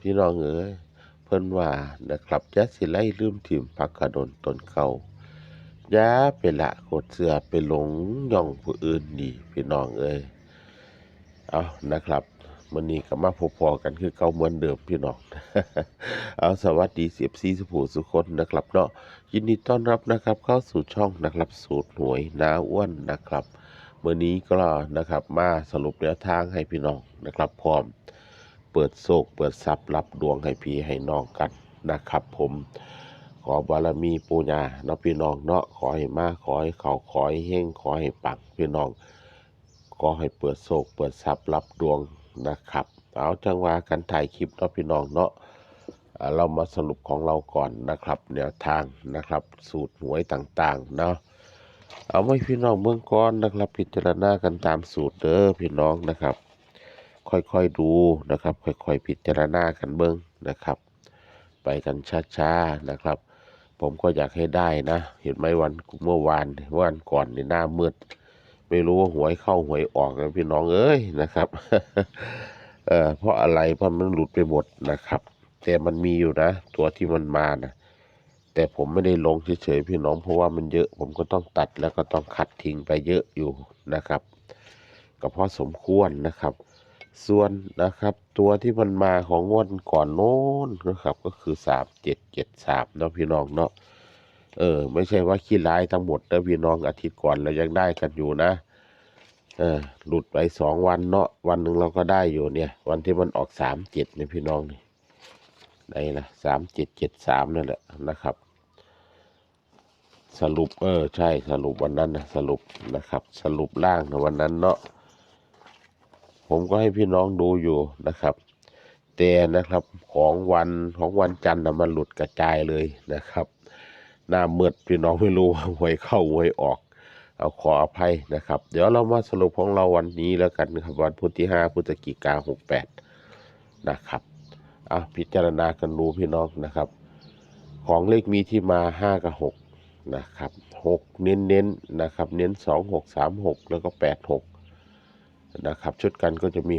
พี่น้องเอ๋ยเพิ่นว่านะครับจะสิไล่ลืมถิ่มผักกระโดนตนเขาอย่าไปละโคดเสือไปหลงย่องผู้อื่นดีพี่น้องเอ้ยเอานะครับมื้อนี้ก็มาพบพอกันคือเก่าเหมือนเดิมพี่น้อง เอาสวัสดี14สุภูสุคนนะครับเนาะยินดีต้อนรับนะครับ เข้าสู่ช่องนะครับสูตรหวยนาอ้วนนะครับเมื้อนี้ก็นะครับมาสรุปแนวทางให้พี่น้องนะครับพร้อม เปิดโศกเปิดทรัพย์รับดวงให้พี่ให้น้องกันนะครับ ผมขอบารมีปูญาเนาะพี่น้องเนาะขอให้มาขอให้เขาขอให้เฮงขอให้ปังพี่น้องขอให้เปิดโศกเปิดทรัพย์รับดวงนะครับ เอาจังหวะกันถ่ายคลิปเนาะพี่น้องเนาะเรามาสรุปของเราก่อนนะครับแนวทางนะครับ สูตรหวยต่างๆเนาะเอาไว้พี่น้องเบื้องก่อนนะครับ พิจารณากันตามสูตรเด้อพี่น้องนะครับ ค่อยๆดูนะครับ ค่อยๆพิจารณากันเบิ้งนะครับ ไปกันช้าๆนะครับ ผมก็อยากให้ได้นะ เห็นไหมวันเมื่อวานวันก่อนในหน้ามืดไม่รู้ว่าหวยเข้าหวยออกนะพี่น้องเอ้ยนะครับเออเพราะอะไรเพราะมันหลุดไปหมดนะครับ แต่มันมีอยู่นะ ตัวที่มันมานะแต่ผมไม่ได้ลงเฉยๆพี่น้องเพราะว่ามันเยอะผมก็ต้องตัดแล้วก็ต้องคัดทิ้งไปเยอะอยู่นะครับ ก็พอสมควรนะครับ ส่วนนะครับตัวที่มันมาของงวดก่อนโน้นนะครับ ก็คือสามเจ็ดเจ็ดสามเนาะพี่น้องเนาะเออ ไม่ใช่ว่าขี้ร้ายทั้งหมดนะพี่น้องอาทิตย์ก่อนเรายังได้กันอยู่นะเออหลุดไปสองวันเนาะวันหนึ่งเราก็ได้อยู่เนี่ย วันที่มันออกสามเจ็ดเนี่ยพี่น้องนี่ไหนล่ะสามเจ็ดเจ็ดสามนั่นแหละนะครับ สรุปเออใช่สรุปวันนั้นนะสรุปนะครับ สรุปล่างในวันนั้นเนาะ ผมก็ให้พี่น้องดูอยู่นะครับ แต่นะครับของวันของวันจันทร์นะมันหลุดกระจายเลยนะครับ หน้ามืดพี่น้องไม่รู้ว่าหวยเข้าหวยออก เอาขออภัยนะครับ เดี๋ยวเรามาสรุปของเราวันนี้แล้วกันนะครับวันพุธที่ห้าพฤศจิกาหกแปดนะครับอะพิจารณากันดูพี่น้องนะครับ ของเลขมีที่มาห้ากับหกนะครับหกเน้นเน้นๆนะครับ เน้นสองหกสามหกแล้วก็แปดหก นะครับ ชุดกันก็จะมี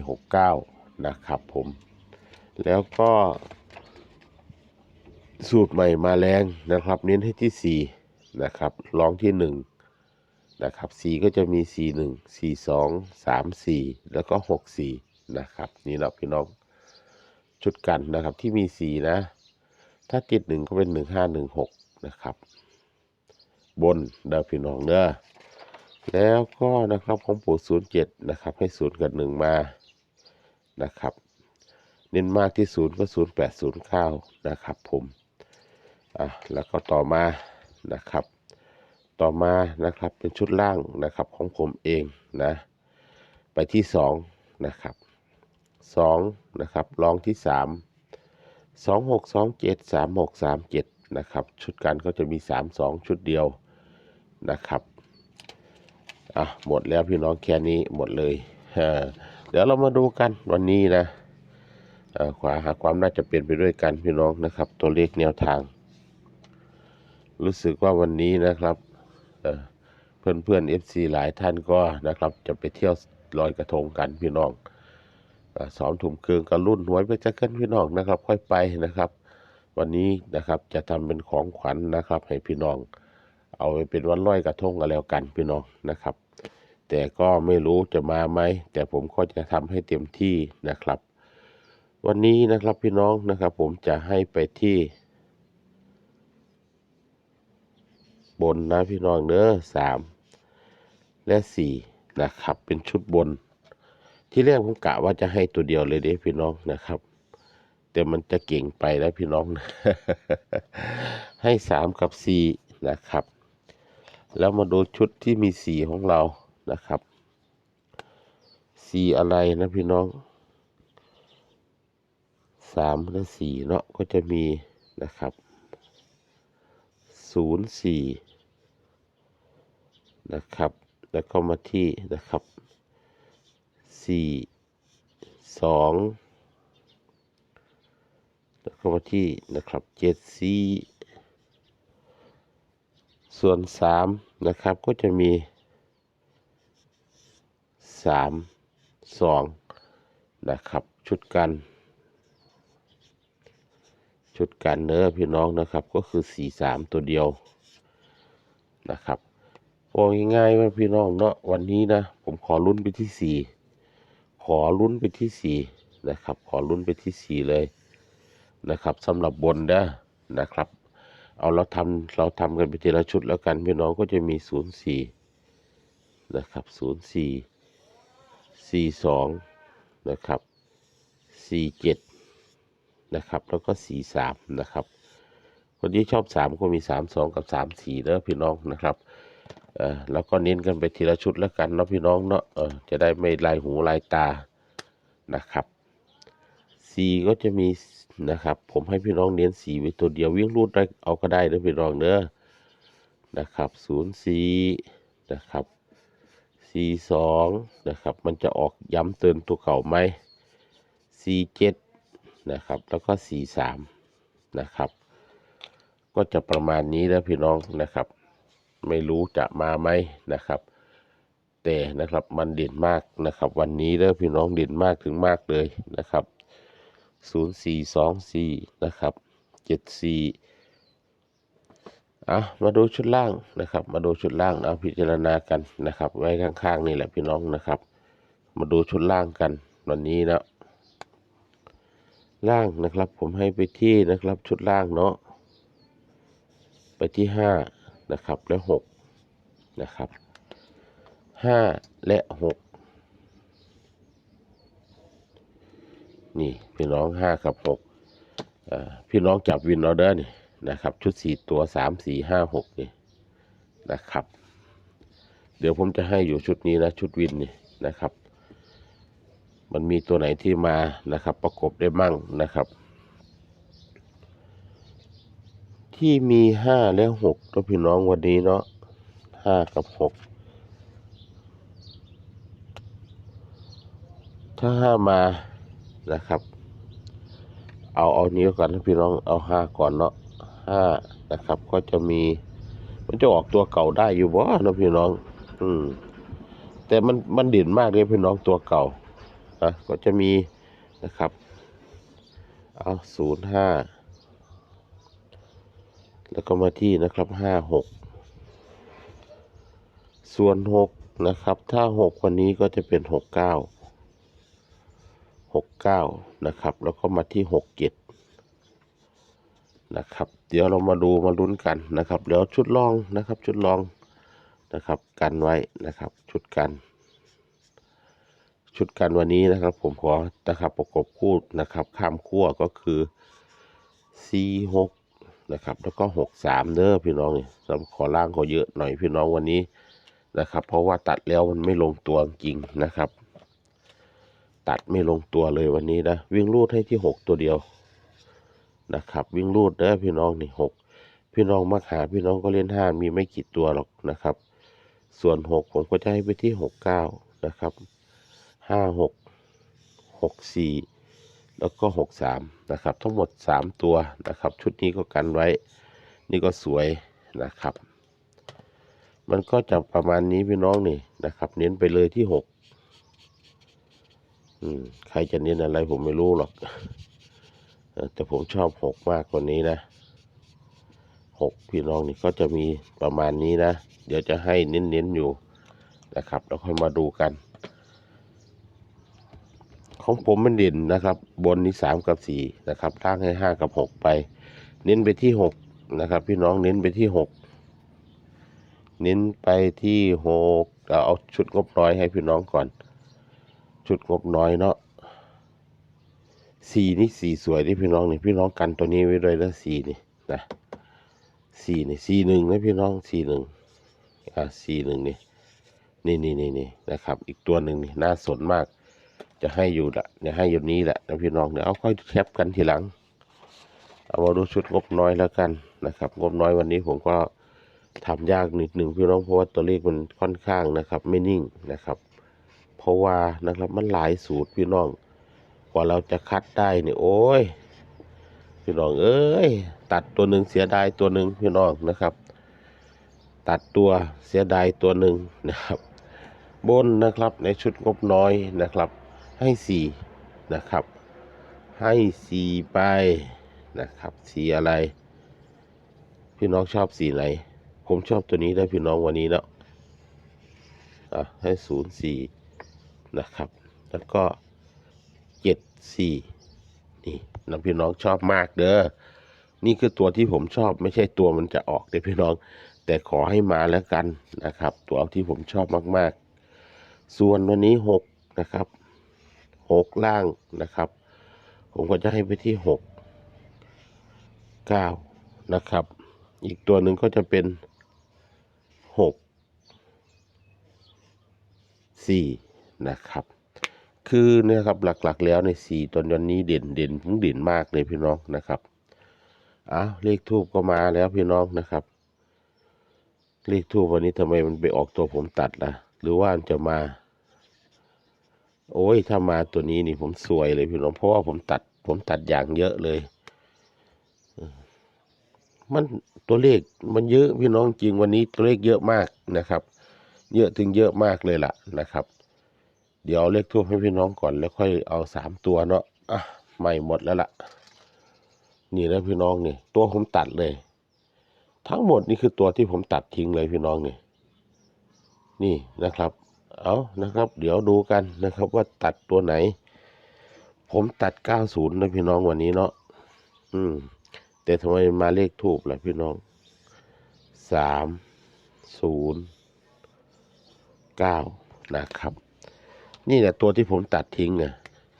69 นะครับผม แล้วก็สูตรใหม่มาแรงนะครับ เน้นให้ที่ 4 นะครับร้องที่ 1 นะครับ 4 ก็จะมี 4 1 4 2 3 4 แล้วก็ 6 4 นะครับ นี่เราพี่น้องชุดกันนะครับที่มี 4 นะ ถ้าติด 1 ก็เป็น 1 5 1 6 นะครับ บนเด้อพี่น้องเด้อ แล้วก็นะครับของปู่ศูนย์เจ็ดนะครับ ให้ศูนย์กับหนึ่งมานะครับ เน้นมากที่ศูนย์ก็ศูนย์แปดศูนย์ข้านะครับ ผมอะแล้วก็ต่อมานะครับ ต่อมานะครับเป็นชุดล่างนะครับของผมเองนะ ไปที่สองนะครับสองนะครับรองที่สามสองหกสองเจ็ดสามหกสามเจ็ดนะครับ ชุดกันก็จะมีสามสองชุดเดียวนะครับ อะหมดแล้วพี่น้องแค่นี้หมดเลยเดี๋ยวเรามาดูกันวันนี้นะขวาหาความน่าจะเป็นไปด้วยกันพี่น้องนะครับ ตัวเลขแนวทาง รู้สึกว่าวันนี้นะครับเพื่อนเพื่อนเอฟซีหลายท่านก็นะครับ จะไปเที่ยวลอยกระทงกันพี่น้องอสองถุมเครืองกระรุ่นหวยไปจะกันพี่น้องนะครับ ค่อยไปนะครับ วันนี้นะครับจะทำเป็นของขวัญนะครับ ให้พี่น้อง เอาไปเป็นวันลอยกระทงกันแล้วกันพี่น้องนะครับ แต่ก็ไม่รู้จะมาไหมแต่ผมก็จะทำให้เต็มที่นะครับ วันนี้นะครับพี่น้องนะครับ ผมจะให้ไปที่ บนนะพี่น้องเด้อสามและสี่นะครับ เป็นชุดบน ที่แรกผมกะว่าจะให้ตัวเดียวเลยเด้พี่น้องนะครับแต่มันจะเก่งไปแล้วพี่น้อง ให้สามกับสี่นะครับ แล้วมาดูชุดที่มีสีของเรานะครับ สีอะไรนะพี่น้องสามและสี่เนาะก็จะมีนะครับศูนย์สี่นะครับ แล้วก็มาที่นะครับสี่สองแล้วก็มาที่นะครับเจ็ดสี่ ส่วนสามนะครับก็จะมีสามสองนะครับ ชุดกัน ชุดกันเนื้อพี่น้องนะครับก็คือสี่สามตัวเดียวนะครับบอกง่ายๆว่าพี่น้องเนาะวันนี้นะผมขอลุ้นไปที่สี่ขอลุ้นไปที่สี่นะครับ ขอลุ้นไปที่สี่เลยนะครับสำหรับบนเด้อนะครับ เอาเราทำเราทำกันไปทีละชุดแล้วกันพี่น้องก็จะมีศูนย์สี่นะครับศูนย์สี่สี่สองนะครับสี่เจ็ดนะครับแล้วก็สี่สามนะครับ คนที่ชอบสามก็มีสามสองกับสามสี่เด้อพี่น้องนะครับเออแล้วก็เน้นกันไปทีละชุดแล้วกันเนาะพี่น้องเนาะเออจะได้ไม่ลายหูลายตานะครับสี่ก็จะมี นะครับ ผมให้พี่น้องเน้นสี่ไว้ตัวเดียววิ่งรูดได้เอาก็ได้เด้อพี่น้องเด้อนะครับศูนย์สี่นะครับสี่สองนะครับ มันจะออกย้ำเตือนตัวเก่าไหมสี่เจ็ดนะครับ แล้วก็สี่สามนะครับ ก็จะประมาณนี้แล้วพี่น้องนะครับ ไม่รู้จะมาไหมนะครับแต่นะครับมันเด่นมากนะครับ วันนี้เด้อพี่น้องเด่นมากถึงมากเลยนะครับ 0424 นะครับ 74อะมาดูชุดล่างนะครับ มาดูชุดล่างเอาพิจารณากันนะครับ ไว้ข้างๆนี่แหละพี่น้องนะครับ มาดูชุดล่างกันวันนี้นะล่างนะครับ ผมให้ไปที่นะครับชุดล่างเนาะไปที่ 5 นะครับและ 6 นะครับ 5 และ 6 นี่พี่น้องห้ากับหกพี่น้องจับวินออเดอร์นี่นะครับ ชุดสี่ตัวสามสี่ห้าหกนี่นะครับ เดี๋ยวผมจะให้อยู่ชุดนี้นะชุดวินนี่นะครับ มันมีตัวไหนที่มานะครับ ประกบได้มั่งนะครับ ที่มีห้าและหกตัวพี่น้องวันนี้เนาะห้ากับหกถ้าห้ามา นะครับ เอาเอานี้ก่อนนะพี่น้องเอาห้าก่อนเนาะห้านะครับ ก็จะมี มันจะออกตัวเก่าได้อยู่บ่เนาะพี่น้อง อืม แต่มันมันเด่นมากเลยพี่น้องตัวเก่าอะก็จะมีนะครับ เอาศูนย์ห้าแล้วก็มาที่นะครับห้าหกส่วนหกนะครับ ถ้าหกวันนี้ก็จะเป็นหกเก้า หกเก้านะครับ แล้วก็มาที่หกเจ็ดนะครับ เดี๋ยวเรามาดูมาลุ้นกันนะครับเดี๋ยวชุดลองนะครับชุดลองนะครับกันไว้นะครับชุดกัน ชุดกันวันนี้นะครับ ผมขอนะครับประกบคู่นะครับ ข้ามขั้วก็คือ C6 นะครับ แล้วก็ 63 เด้อพี่น้องนี่สำขอล่างขาเยอะหน่อยพี่น้องวันนี้นะครับ เพราะว่าตัดแล้วมันไม่ลงตัวจริงนะครับ ตัดไม่ลงตัวเลยวันนี้นะ วิ่งรูดให้ที่6ตัวเดียวนะครับ วิ่งรูดเด้อพี่น้องนี่6พี่น้องมักหาพี่น้องก็เล่นห้ามีไม่กี่ตัวหรอกนะครับ ส่วน6ผมก็จะให้ไปที่69นะครับห้าหกหกสี่แล้วก็หกสามนะครับ ทั้งหมดสามตัวนะครับ ชุดนี้ก็กันไว้ นี่ก็สวยนะครับ มันก็จะประมาณนี้พี่น้องนี่นะครับ เน้นไปเลยที่หก อืมใครจะเน้นอะไรผมไม่รู้หรอก แต่ผมชอบหกมากกว่านี้นะหกพี่น้องนี่ก็จะมีประมาณนี้นะ เดี๋ยวจะให้เน้นๆอยู่นะครับแล้วค่อยมาดูกัน ของผมมันเด่นนะครับ บนนี้สามกับสี่นะครับล่างให้ห้ากับหกไป เน้นไปที่หกนะครับ พี่น้องเน้นไปที่หกเน้นไปที่หกเอาชุดงบน้อยให้พี่น้องก่อน ชุดงบน้อยเนาะสีนี่สีสวยที่พี่น้องนี่พี่น้องกันตัวนี้ไว้ด้วยแล้วสีนี่นะสีนี่สีหนึ่งนะพี่น้องสีหนึ่งอ่าสีหนึ่งนี่นี่นี่นี่นี่นะครับ อีกตัวหนึ่งนี่น่าสนมาก จะให้อยู่ละจะให้อยู่นี้แหละนะพี่น้องเดี๋ยวเอาค่อยแคปกันทีหลัง เอามาดูชุดงบน้อยแล้วกันนะครับ งบน้อยวันนี้ผมก็ทำยากนิดหนึ่งพี่น้องเพราะว่าตัวเลขมันค่อนข้างนะครับ ไม่นิ่งนะครับ เพราะว่านะครับมันหลายสูตรพี่น้อง กว่าเราจะคัดได้เนี่ยโอ้ย พี่น้องเอ้ย ตัดตัวหนึ่งเสียดายตัวหนึ่งพี่น้องนะครับ ตัดตัวเสียดายตัวหนึ่งนะครับ บนนะครับในชุดงบน้อยนะครับ ให้สี่นะครับ ให้สี่ไปนะครับสีอะไร พี่น้องชอบสีไหน ผมชอบตัวนี้ได้พี่น้องวันนี้เนาะอะให้ศูนย์สี่ นะครับ แล้วก็เจ็ดสี่นี่น้องพี่น้องชอบมากเด้อนี่คือตัวที่ผมชอบไม่ใช่ตัวมันจะออกเด้พี่น้อง แต่ขอให้มาแล้วกันนะครับ ตัวที่ผมชอบมากๆ ส่วนวันนี้หกนะครับหกล่างนะครับ ผมก็จะให้ไปที่หกเก้านะครับ อีกตัวหนึ่งก็จะเป็นหกสี่ นะครับ คือเนี่ยครับหลักๆ แล้วในสี่ตัวนี้เด่นเด่นผมเด่นมากเลยพี่น้องนะครับอ้าวเลขทูบก็มาแล้วพี่น้องนะครับ เลขทูบวันนี้ทำไมมันไปออกตัวผมตัดล่ะ หรือว่ามันจะมา โอ้ยถ้ามาตัวนี้นี่ผมสวยเลยพี่น้องเพราะว่าผมตัด ผมตัดอย่างเยอะเลยมันตัวเลขมันเยอะพี่น้องจริงวันนี้ตัวเลขเยอะมากนะครับ เยอะถึงเยอะมากเลยล่ะนะครับ เดี๋ยวเลขทูบให้พี่น้องก่อนแล้วค่อยเอาสามตัวเนาะอะใหม่หมดแล้วล่ะ นี่นะพี่น้องนี่ตัวผมตัดเลย ทั้งหมดนี่คือตัวที่ผมตัดทิ้งเลยพี่น้องนี่นี่นะครับ เอานะครับ เดี๋ยวดูกันนะครับว่าตัดตัวไหน ผมตัด90นย์นะพี่น้องวันนี้เนาะอืม แต่ทำไมมาเลขถูกล่ะพี่น้อง3 0 9นะครับ นี่แหละตัวที่ผมตัดทิ้งอะ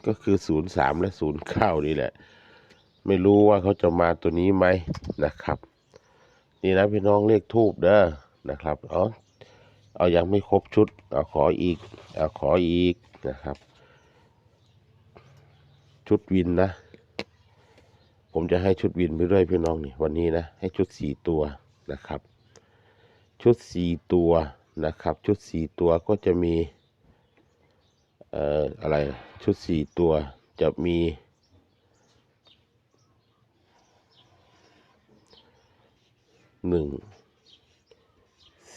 ก็คือ03และ09นี่แหละ ไม่รู้ว่าเขาจะมาตัวนี้ไหมนะครับ นี่นะพี่น้องเลขทูบเด้อนะครับเอเอายังไม่ครบชุดเอาขออีกเอาขออีกนะครับ ชุดวินนะ ผมจะให้ชุดวินไปด้วยพี่น้องนี่วันนี้นะ ให้ชุดสี่ตัวนะครับ ชุดสี่ตัวนะครับ ชุดสี่ตัวก็จะมี เอ่ออะไรชุดสี่ตัวจะมีหนึ่ง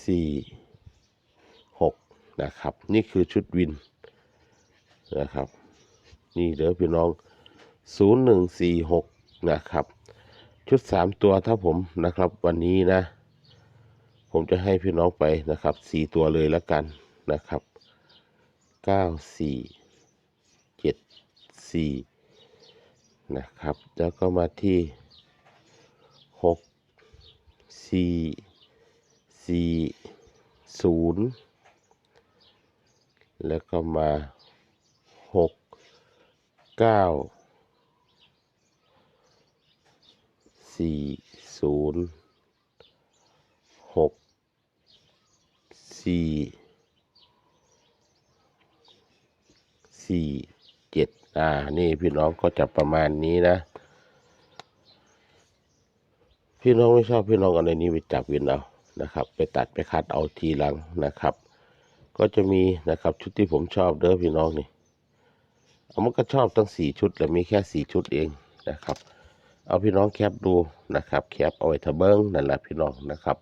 สี่หกนะครับ นี่คือชุดวินนะครับ นี่เดี๋ยวพี่น้องศูนย์หนึ่งสี่หกนะครับ ชุดสามตัวถ้าผมนะครับวันนี้นะ ผมจะให้พี่น้องไปนะครับสี่ตัวเลยแล้วกันนะครับ เก้าสี่เจ็ดสี่นะครับ แล้วก็มาที่หกสี่สี่ศูนย์แล้วก็มาหกเก้าสี่ศูนย์หกสี่ สี่เจ็ดอ่า นี่พี่น้องก็จะประมาณนี้นะ พี่น้องไม่ชอบพี่น้องเอาในนี้ไปจับวินเอานะครับ ไปตัดไปคัดเอาทีหลังนะครับ ก็จะมีนะครับชุดที่ผมชอบเด้อพี่น้องนี่เอามันก็ชอบตั้งสี่ชุดแล้วมีแค่สี่ชุดเองนะครับ เอาพี่น้องแคปดูนะครับแคปเอาไว้ทะเบิ้งนั่นแหละพี่น้องนะครับ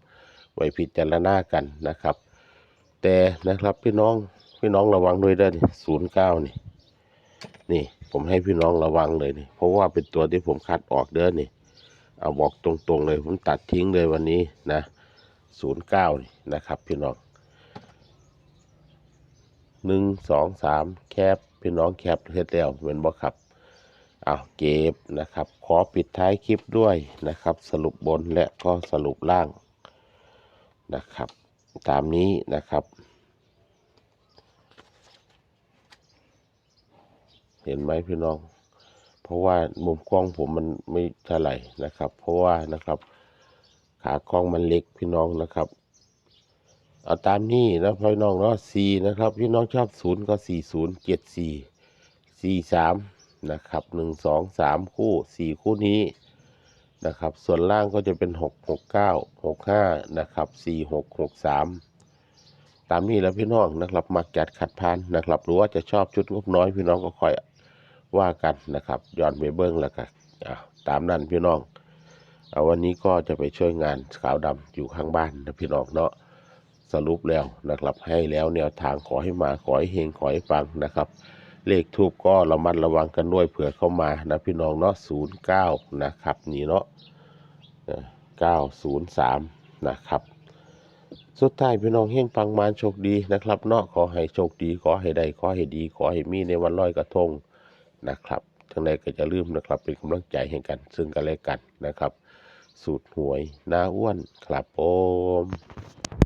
ไว้พิจารณากันนะครับ แต่นะครับพี่น้อง พี่น้องระวังด้วยเด้ศูนย์เก้านี่ นี่ ผมให้พี่น้องระวังเลยนี่ เพราะว่าเป็นตัวที่ผมคัดออกเด้อนี่ เอาบอกตรงๆเลย ผมตัดทิ้งเลยวันนี้นะศูนย์เก้านี่นะครับ พี่น้องหนึ่งสองสามแคปพี่น้องแคปเฮ็ดแล้วเป็นบ่ครับเอาเก็บนะครับ ขอปิดท้ายคลิปด้วยนะครับ สรุปบนและก็สรุปล่างนะครับ ตามนี้นะครับ เห็นไหมพี่น้อง เพราะว่ามุมกล้องผมมันไม่เท่าไหร่นะครับ เพราะว่านะครับ ขากล้องมันเล็กพี่น้องนะครับ เอาตามนี้นะพี่น้องเนาะสี่นะครับ พี่น้องชอบศูนย์ก็สี่ศูนย์เจ็ดสี่สี่สามนะครับหนึ่งสองสามคู่สี่คู่นี้นะครับ ส่วนล่างก็จะเป็นหกหกเก้าหกห้านะครับสี่หกหกสามตามนี้แล้วพี่น้องนะครับมักจัดขัดพานนะครับหรือว่าจะชอบชุดงบน้อยพี่น้องก็คอย ว่ากันนะครับย้อนไปเบิ้งแล้วกันตามนั้นพี่น้องเอาวันนี้ก็จะไปช่วยงานขาวดำอยู่ข้างบ้านนะพี่น้องเนาะสรุปแล้วนะครับให้แล้วแนวทางขอให้มาขอให้เฮงขอให้ฟังนะครับ เลขทูบก็ระมัดระวังกันด้วยเผื่อเข้ามานะพี่น้องเนาะ09นย์เก้านะครับนี่เนาะเออ903นย์สามนะครับสุดท้ายพี่น้องเฮงปังมาโชคดีนะครับเนาะขอให้โชคดีขอให้ได้ขอให้ดี ขอให้มีในวันลอยกระทง นะครับทั้งใดก็จะลืมนะครับ เป็นกำลังใจให้กัน ซึ่งกันและกันนะครับ สูตรหวยหน้าอ้วนครับผม